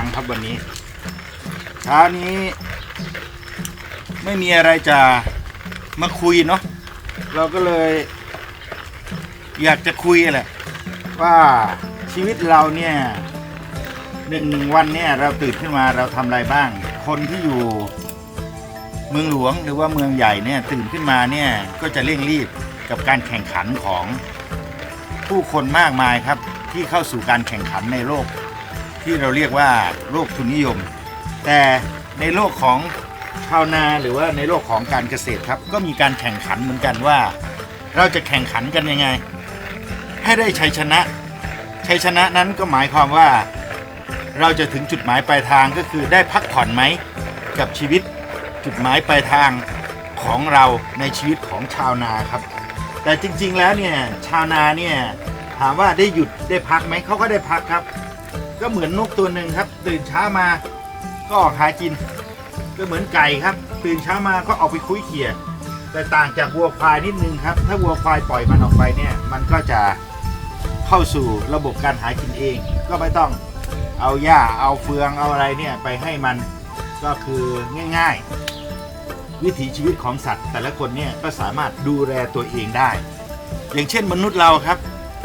คนเบิกทางครับวันนี้เช้านี้ ไม่มีอะไรจะมาคุยเนาะเราก็เลย อยากจะคุยแหละ ว่าชีวิตเราเนี่ยหนึ่งวันเนี่ยเราตื่นขึ้นมาเราทำอะไรบ้าง คนที่อยู่เมืองหลวงหรือว่าเมืองใหญ่เนี่ยตื่นขึ้นมาเนี่ยก็จะเร่งรีบกับการแข่งขันของผู้คนมากมายครับที่เข้าสู่การแข่งขันในโลก ที่เราเรียกว่าโลกทุนนิยม แต่ในโลกของชาวนาหรือว่าในโลกของการเกษตรครับ ก็มีการแข่งขันเหมือนกันว่า เราจะแข่งขันกันยังไง ให้ได้ชัยชนะชัยชนะนั้นก็หมายความว่า เราจะถึงจุดหมายปลายทางก็คือได้พักผ่อนไหมกับชีวิตจุดหมายปลายทางของเราในชีวิตของชาวนาครับ แต่จริงๆแล้วเนี่ยชาวนาเนี่ยถามว่าได้หยุดได้พักไหมเขาก็ได้พักครับ ก็เหมือนนกตัวหนึ่งครับ ตื่นเช้ามาก็ออกหากิน ก็เหมือนไก่ครับ ตื่นเช้ามาก็ออกไปคุยเขี่ยแต่ต่างจากวัวควายนิดนึงครับ ถ้าวัวควายปล่อยมันออกไปเนี่ยมันก็จะเข้าสู่ระบบการหากินเอง ก็ไม่ต้องเอาหญ้าเอาเฟืองเอาอะไรเนี่ยไปให้มันก็คือง่าย ๆ วิถีชีวิตของสัตว์ แต่ละคนเนี่ยก็สามารถดูแลตัวเองได้ อย่างเช่นมนุษย์เราครับ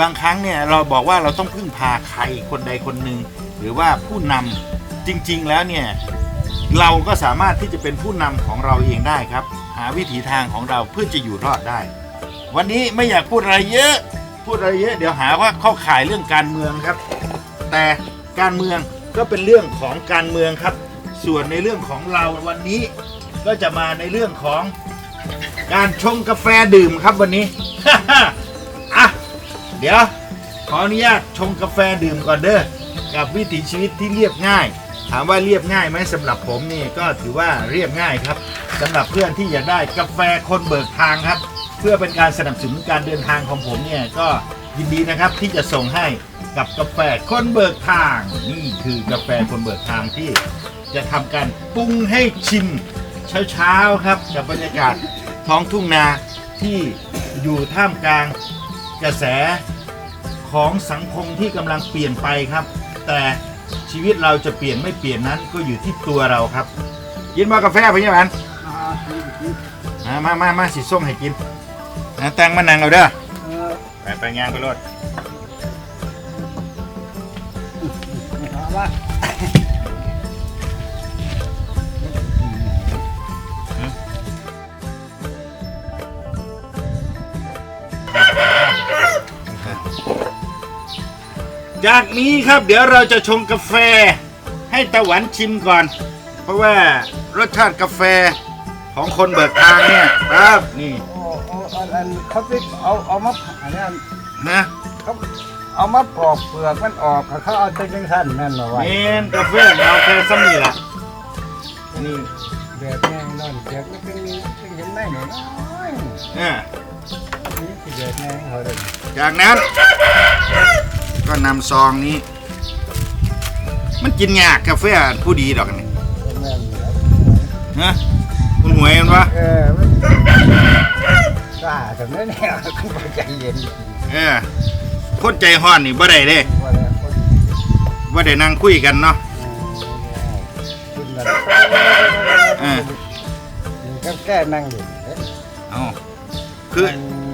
บางครั้งเนี่ยเราบอกว่าเราต้องพึ่งพาใครคนใดคนหนึ่งหรือว่าผู้นำจริง ๆ แล้วเนี่ยเราก็สามารถที่จะเป็นผู้นำของเราเองได้ครับ หาวิถีทางของเราเพื่อจะอยู่รอดได้ วันนี้ไม่อยากพูดอะไรเยอะ พูดอะไรเยอะ เดี๋ยวหาว่าเข้าข่ายเรื่องการเมืองครับ แต่การเมืองก็เป็นเรื่องของการเมืองครับ ส่วนในเรื่องของเราวันนี้ก็จะมาในเรื่องของการชงกาแฟดื่มครับวันนี้ เดี๋ยว ขออนุญาตชงกาแฟดื่มก่อนเด้อกับวิถีชีวิตที่เรียบง่าย ถามว่าเรียบง่ายไหมสำหรับผมนี่ก็ถือว่าเรียบง่ายครับสำหรับเพื่อนที่อยากได้กาแฟคนเบิกทางครับ เพื่อเป็นการสนับสนุนการเดินทางของผมเนี่ยก็ยินดีนะครับที่จะส่งให้กับกาแฟคนเบิกทาง นี่คือกาแฟคนเบิกทางที่จะทำการปรุงให้ชิมเช้าๆครับกับบรรยากาศท้องทุ่งนาที่อยู่ท่ามกลาง กระแสของสังคมที่กำลังเปลี่ยนไปครับ แต่ชีวิตเราจะเปลี่ยนไม่เปลี่ยนนั้นก็อยู่ที่ตัวเราครับ กินมากาแฟพี่ยันมามามามาสิส้มให้กินนะแตงมานังเอาเด้อไปไปงานไปรถ จากนี้ครับเดี๋ยวเราจะชงกาแฟ ให้ตะหวันชิมก่อน เพราะว่ารสชาติกาแฟของคนเบิกทางเนี่ยครับนี่โอ้โอ้อันอันเขาไปเอาเอามาอันนี้นะเขาเอามาปอกเปลือกมันออกเขาเอาแตจังสั้นนั่นเหรอวะเมนกาแฟเอาแค่ซ้ำนี่แหละนี่แบบแน่นอนแบบนี้เป็นเป็นเห็นไหมหน่อยน้อยอ่านี่คือแบบแน่เขาเลยจากนั้น ก็นำซองนี้ มันกินยากกาแฟผู้ดีดอกนี่แม่นอยู่แล้วนะคุณหวยมันวะเออมันกล้าทำได้แน่คุณใจเย็นเออคนใจห้อนนี่บ่ได้เด้ว่าแล้วคนบ่ได้นั่งคุยกันเนาะกินแบบเออก็แก้นั่งอยู่เด้เอาคือ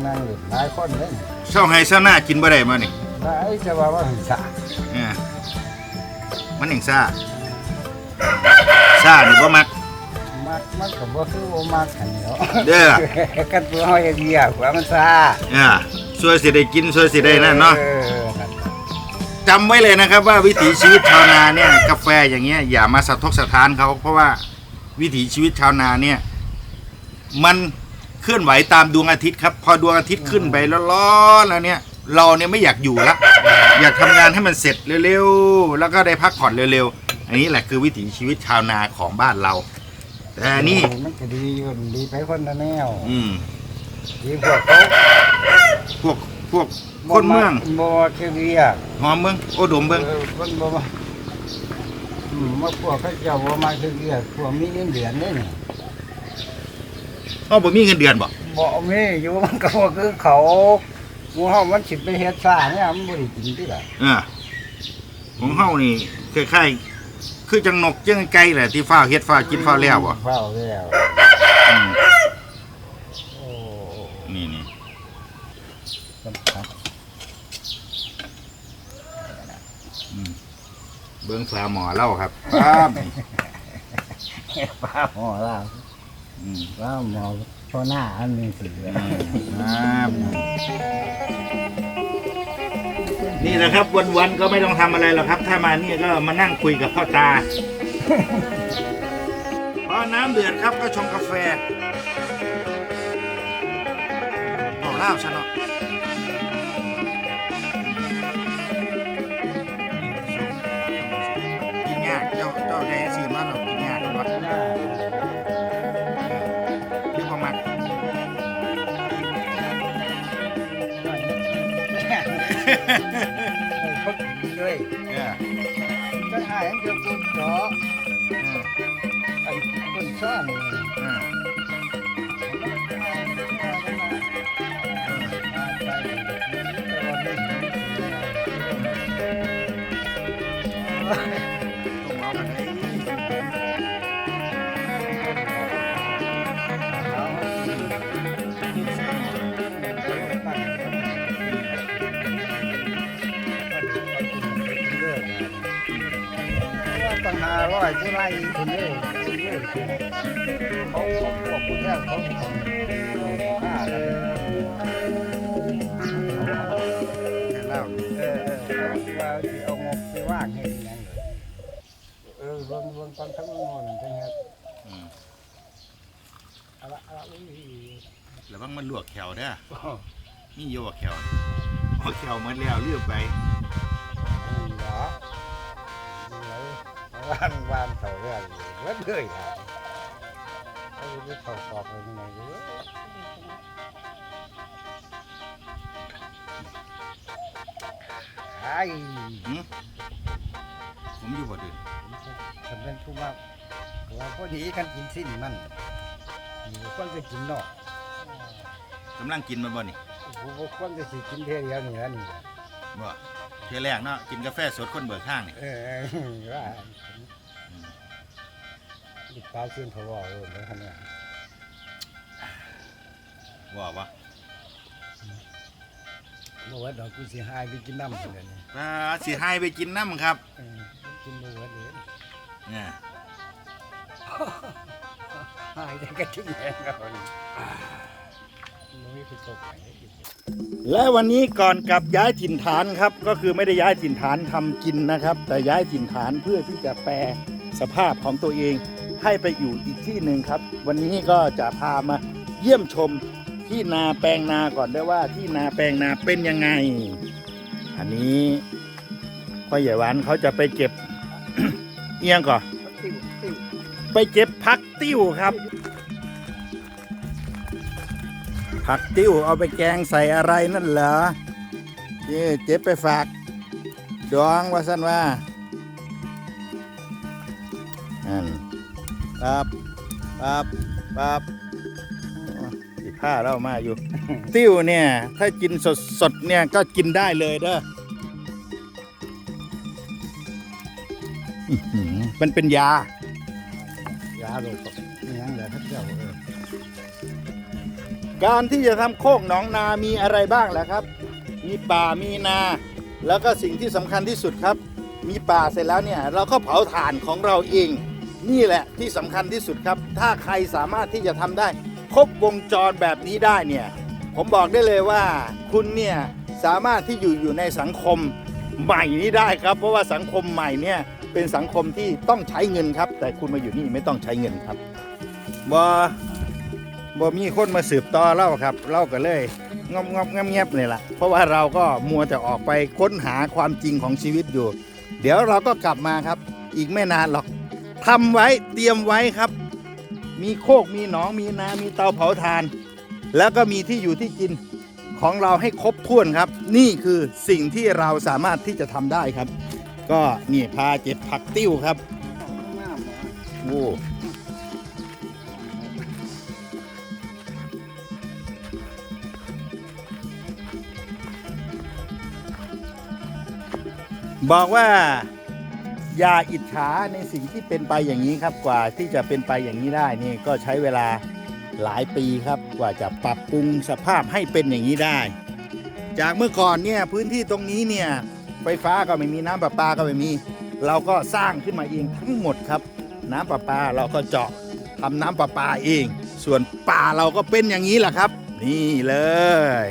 นั่งอยู่หลายคนเลยเช้าไห้เช้าหน้ากินบ่ได้มานี่ ไอ้จะว่าว่าหิงสาเออมันอย่างซ่าซ่านี่บ่มัก มักมันก็บ่คือบ่มักอันนี้เนาะเด้อ กันตัวเฮาเดียวว่ามันซาเออช่วยสิได้กินช่วยสิได้นั่นเนาะ ออนั่นจำไว้เลยนะครับว่าวิถีชีวิตชาวนาเนี่ยกาแฟอย่างเงี้ยอย่ามาสะทกสะท้านเขาเพราะว่าวิถีชีวิตชาวนาเนี่ย มัน เคลื่อนไหวตามดวงอาทิตย์ครับ พอดวงอาทิตย์ขึ้นไปร้อนๆแล้วเนี่ย เราเนี่ยไม่อยากอยู่ละอยากทำงานให้มันเสร็จเร็วๆ แล้วก็ได้พักผ่อนเร็วๆ อันนี้แหละคือวิถีชีวิตชาวนาของบ้านเรา แต่นี่ มันก็ดีอยู่ดีไปคนละแนวอืม ดีพวกเขาพวกพวกคนเมืองบ่คือเรียกหอมเมืองโอดมเมือง เออคนบ่มาอืมมาพวกเขาเจ้าบ่มาคือเรียกพวกมีเงินเดือนนี่นี่ เขาบ่มีเงินเดือนบ่บ่มีอยู่มันก็บ่คือเขาหมู่เฮามันสิไปเฮ็ดซ่าเนี่ยมันบ่ได้กินติล่ะอ่าของเฮานี่คล้ายๆคือจังนกจังไก่แหละที่ฟ้าวเฮ็ดฟ้าวกินฟ้าวแล้วบ่เฝ้าแล้วอืมโอ้นี่นี่ครับเบิ่งฟ้าหมอเล่าครับครับนี่ป้าหมอลาอื มป้าหมอพ่อหน้าอันหนึงสิครับนี่แหละครับวันๆก็ไม่ต้องทำอะไรหรอกครับ ถ้ามานี่ก็มานั่งคุยกับพ่อตา พอน้ำเดือดครับก็ชงกาแฟบอกเล่าฉันเนาะ เขากินด้วยเออก็หายอันเดียวกุนเจาะเออไอ้กุนซ่อนนี่เออ อยที่ไรคนนี้คนนี้เขาพวกผู้แทนเขาฆ่ากันแต่เล่าเออเออว่าที่เอางบไปว่างให้ยังไงเออรวมรวมกันทั้งหมดนั่นใช่ไหมครับอืมเอาละเอาละอุ้ยแล้วบางมันลวกแขวเด้อนี่โยกแขวเอาแขวมันแล้วเลือกไปเหรอเหรอ วานวานเสาเรื่องเลื่อนเลยค่ะไอ้นี่เขาสอบเป็นยังไงเยอะไอ้หืมผมอยู่บ่ดืนสำเร็จทุกมากเราพอดีกันกินสิ้นมันอยู่คนจะกินเนาะกำลังกินมันบ่นี่ผู้คนจะสิกินเท่าเดียวนี่แล้วนี่บ่ เทื่อแรกเนาะกินกาแฟสดคนเบิกข้างนี่เออว่าดิตาเส้นพะวอเออแล้วคันเนี่ยว่าบ่บอกว่าดอกกูสิหายไปกินน้ำเลยนี่ปลาสิให้ไปกินน้ำครับเออกินบ่เบิดเลยเนี่ยหายได้ก็ทิ้งแรงเอานี่มันไม่ไปตกไหนกิน และวันนี้ก่อนกลับย้ายถิ่นฐานครับ ก็คือไม่ได้ย้ายถิ่นฐานทำกินนะครับ แต่ย้ายถิ่นฐานเพื่อที่จะแปลสภาพของตัวเองให้ไปอยู่อีกที่หนึ่งครับ วันนี้ก็จะพามาเยี่ยมชมที่นาแปลงนาก่อนได้ว่าที่นาแปลงนาเป็นยังไง อันนี้พ่อใหญ่หวานเขาจะไปเก็บเอียงก่อนไปเก็บผักติ้วครับ ผักติ้วเอาไปแกงใส่อะไรนั่นเหรอเจ๊เจ็บไปฝาก ดองว่าสั้นว่านั่นปั๊บปั๊บปั๊บสิผ้าเรามาอยู่ ติ้วเนี่ย ถ้ากินสดสดเนี่ย ก็กินได้เลยเด้อมันเป็นยา ยาโรคนี่ยังเหลือทักเจ้าเออ การที่จะทำโคกหนองนามีอะไรบ้างล่ะครับ มีป่ามีนา แล้วก็สิ่งที่สำคัญที่สุดครับ มีป่าเสร็จแล้วเนี่ยเราก็เผาถ่านของเราเอง นี่แหละที่สำคัญที่สุดครับ ถ้าใครสามารถที่จะทำได้ ครบวงจรแบบนี้ได้เนี่ยผมบอกได้เลยว่าคุณเนี่ยสามารถที่อยู่อยู่ในสังคมใหม่นี้ได้ครับ เพราะว่าสังคมใหม่เนี่ยเป็นสังคมที่ต้องใช้เงินครับ แต่คุณมาอยู่นี่ไม่ต้องใช้เงินครับบอ บ่มีคนมาสืบต่อเล่าครับเล่าก็เลยงอบงอบเงียบๆนี่แหละเพราะว่าเราก็มัวจะออกไปค้นหาความจริงของชีวิตอยู่ เดี๋ยวเราก็กลับมาครับ อีกไม่นานหรอกทำไว้เตรียมไว้ครับ มีโคกมีหนองมีนามีเตาเผาถ่าน แล้วก็มีที่อยู่ที่กินของเราให้ครบถ้วนครับ นี่คือสิ่งที่เราสามารถที่จะทำได้ครับ ก็นี่พาเจ็บผักติ้วครับโอ้ บอกว่าอย่าอิจฉาในสิ่งที่เป็นไปอย่างนี้ครับกว่าที่จะเป็นไปอย่างนี้ได้นี่ก็ใช้เวลาหลายปีครับกว่าจะปรับปรุงสภาพให้เป็นอย่างนี้ได้ จากเมื่อก่อนเนี่ยพื้นที่ตรงนี้เนี่ยไฟฟ้าก็ไม่มีน้ำประปาก็ไม่มี เราก็สร้างขึ้นมาเองทั้งหมดครับ น้ำประปาเราก็เจาะทำน้ำประปาเอง ส่วนป่าเราก็เป็นอย่างนี้แหละครับ นี่เลย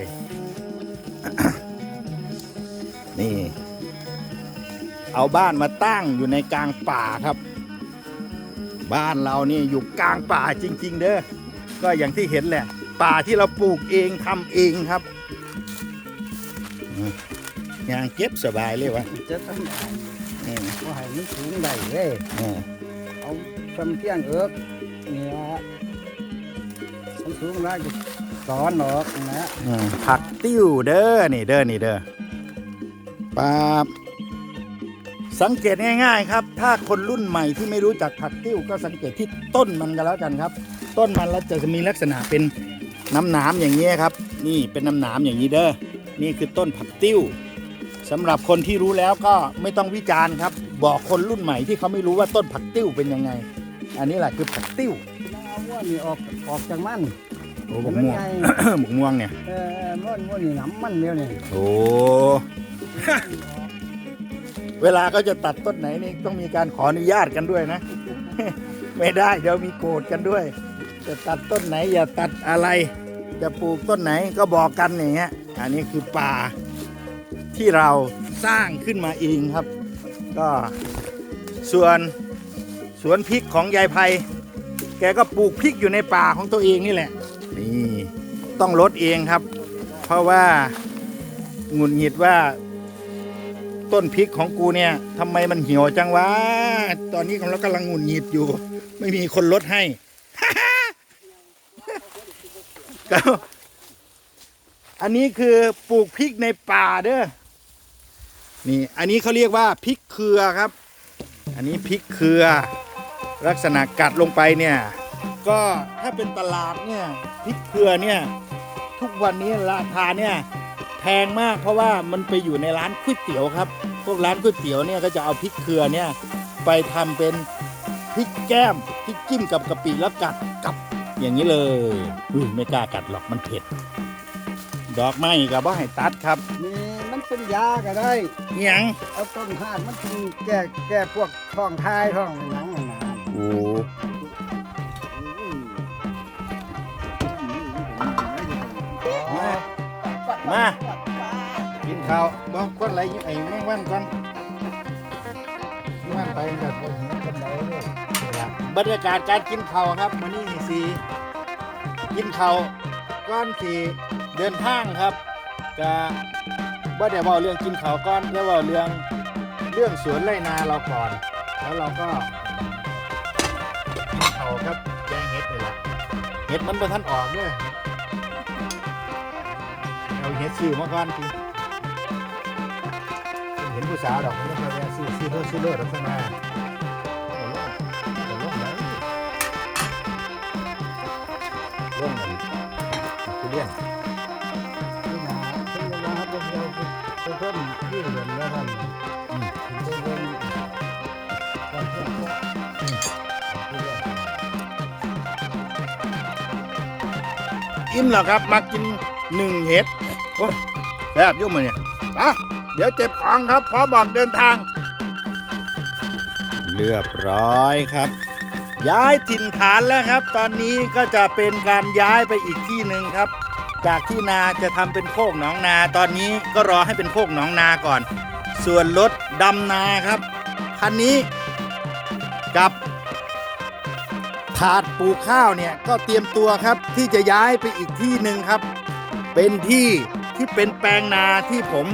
เอาบ้านมาตั้งอยู่ในกลางป่าครับ บ้านเรานี่อยู่กลางป่าจริง ๆ เด้อก็อย่างที่เห็นแหละ ป่าที่เราปลูกเองทำเองครับอืมอย่างเก็บสบายเลยวะจะต้องได้อืมว่าให้มันสูงได้เลยอืมเอาคำเที่ยงเอิกเนี่ยมันสูงแล้วจะสอนหรอกนะอืมผักติ้วเด้อนี่เด้อนี่เด้อป๊าบ สังเกตง่าย ๆ ครับ ถ้าคนรุ่นใหม่ที่ไม่รู้จักผักติ้วก็สังเกตที่ต้นมันกันแล้วกันครับ ต้นมันแล้วจะมีลักษณะเป็นน้ำหนามอย่างนี้ยครับ นี่เป็นน้ำหนามอย่างนี้เด้อนี่คือต้นผักติ้วสำหรับคนที่รู้แล้วก็ไม่ต้องวิจารณ์ครับ บอกคนรุ่นใหม่ที่เขาไม่รู้ว่าต้นผักติ้วเป็นยังไง อันนี้แหละคือผักติ้วเอาว่านี่ออกออกจากมันโอ้บกม่วงไงบกม่วงเนี่ยเออม้วนม้วนนี่น้ำมันเดียวนี่โอ้ เวลาก็จะตัดต้นไหนนี่ต้องมีการขออนุญาตกันด้วยนะ ไม่ได้เดี๋ยวมีโกรธกันด้วย จะตัดต้นไหนอย่าตัดอะไร จะปลูกต้นไหนก็บอกกันอย่างเงี้ยอันนี้คือป่าที่เราสร้างขึ้นมาเองครับ ก็ส่วนสวนพริกของยายไพแกก็ปลูกพริกอยู่ในป่าของตัวเองนี่แหละนี่ต้องลดเองครับ เพราะว่าหงุดหงิดว่า ต้นพริกของกูเนี่ยทำไมมันเหี่ยวจังวะ ตอนนี้กำลังกำลังหงุดหงิดอยู่ ไม่มีคนลดให้ก็อันนี้คือปลูกพริกในป่าเด้อ นี่ อันนี้เขาเรียกว่าพริกเครือครับ อันนี้พริกเครือ ลักษณะกัดลงไปเนี่ย ก็ถ้าเป็นตลาดเนี่ยพริกเครือเนี่ย ทุกวันนี้ราคาเนี่ย พงมากเพราะว่ามันไปอยู่ในร้านก๋วยเตี๋ยวครับ พวกร้านก๋วยเตี๋ยวเนี่ยก็จะเอาพริกเครือเนี่ยไปทำเป็นพริกแก้มพริกจิ้มกับกะปิแล้วกัดกับอย่างนี้เลยอุ้ยไม่กล้ากัดหรอกมันเผ็ด ดอกไม้กับว่าให้ตัดครับนี่มันเป็นยาก็ได้เนียงเอาต้นหานมันกินแก้แก้พวกท้องทายท้องหนังนั่นนะโอ้มามากิน ข้าวบอกคนอะไรไอ้แมงวันก่อนมงวันไปแบบบ่เห็นกันไหนเลยบรรยากาศการกินข้าวครับวันนี้สีกินข้าวก้อนสีเดินทางครับจะบ่ได้บอกเรื่องกินข้าวก้อนจะบอกเรื่องเรื่องสวนไรนาเราก่อน แล้วเราก็กินข้าวครับแกงเห็ดนี่แหละเห็ดมันเป็นท่านออกเด้วยเอาเห็ดซื้อมาก่อนที เห็นผู้สาวดอกมันก็ไปแวะซื้อซื้อเลือดซื้อเลือดลักษณะจะร่วมไหมร่วมกันทุเรียนที่นาที่นาครับเดียวเพิ่มที่เหลือแล้วท่านอืมถึงได้เรื่องก่อนเที่ยงก็ทุเรียนอิ่มแล้วครับ มากินหนึ่งเห็ดโอ้ยแบบยุ่งมาเนี่ยอะ เดี๋ยวเจ็บท้องครับพร้อมบอกเดินทาง เรียบร้อยครับ ย้ายถิ่นฐานแล้วครับ ตอนนี้ก็จะเป็นการย้ายไปอีกที่หนึ่งครับ จากที่นาจะทำเป็นโคกหนองนาตอนนี้ก็รอให้เป็นโคกหนองนาก่อน ส่วนรถดำนาครับคันนี้กับถาดปลูกข้าวเนี่ยก็เตรียมตัวครับที่จะย้ายไปอีกที่หนึ่งครับ เป็นที่ที่เป็นแปลงนาที่ผม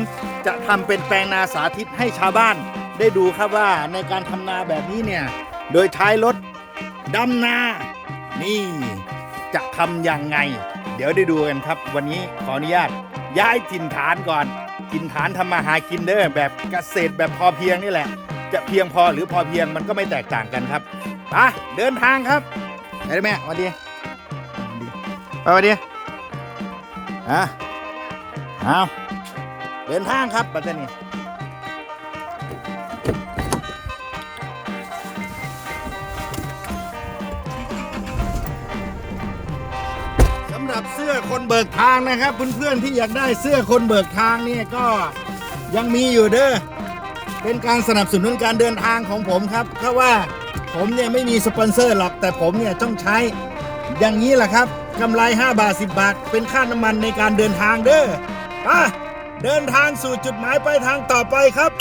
จะทำเป็นแปลงนาสาธิตให้ชาวบ้าน ได้ดูครับว่าในการทำนาแบบนี้เนี่ย โดยใช้รถดำนา นี่จะทำยังไง เดี๋ยวได้ดูกันครับ วันนี้ขออนุญาตย้ายถิ่นฐานก่อนถิ่นฐานทำมาหากินเด้อแบบเกษตรแบบพอเพียงนี่แหละ จะเพียงพอหรือพอเพียงมันก็ไม่แตกต่างกันครับไปเดินทางครับไปเลยแม่สวัสดีสวัสดีอะเอา เดินทางครับปัตตานีสำหรับเสื้อคนเบิกทางนะครับเพื่อนๆที่อยากได้เสื้อคนเบิกทางนี่ก็ยังมีอยู่เด้อเป็นการสนับสนุนการเดินทางของผมครับ เพราะว่าผมเนี่ยไม่มีสปอนเซอร์หรอกแต่ผมเนี่ยต้องใช้อย่างนี้แหละครับกำไร 5 บาท 10 บาท เป็นค่าน้ำมันในการเดินทางเด้อไป เดินทางสู่จุดหมายปลายทางต่อไปครับ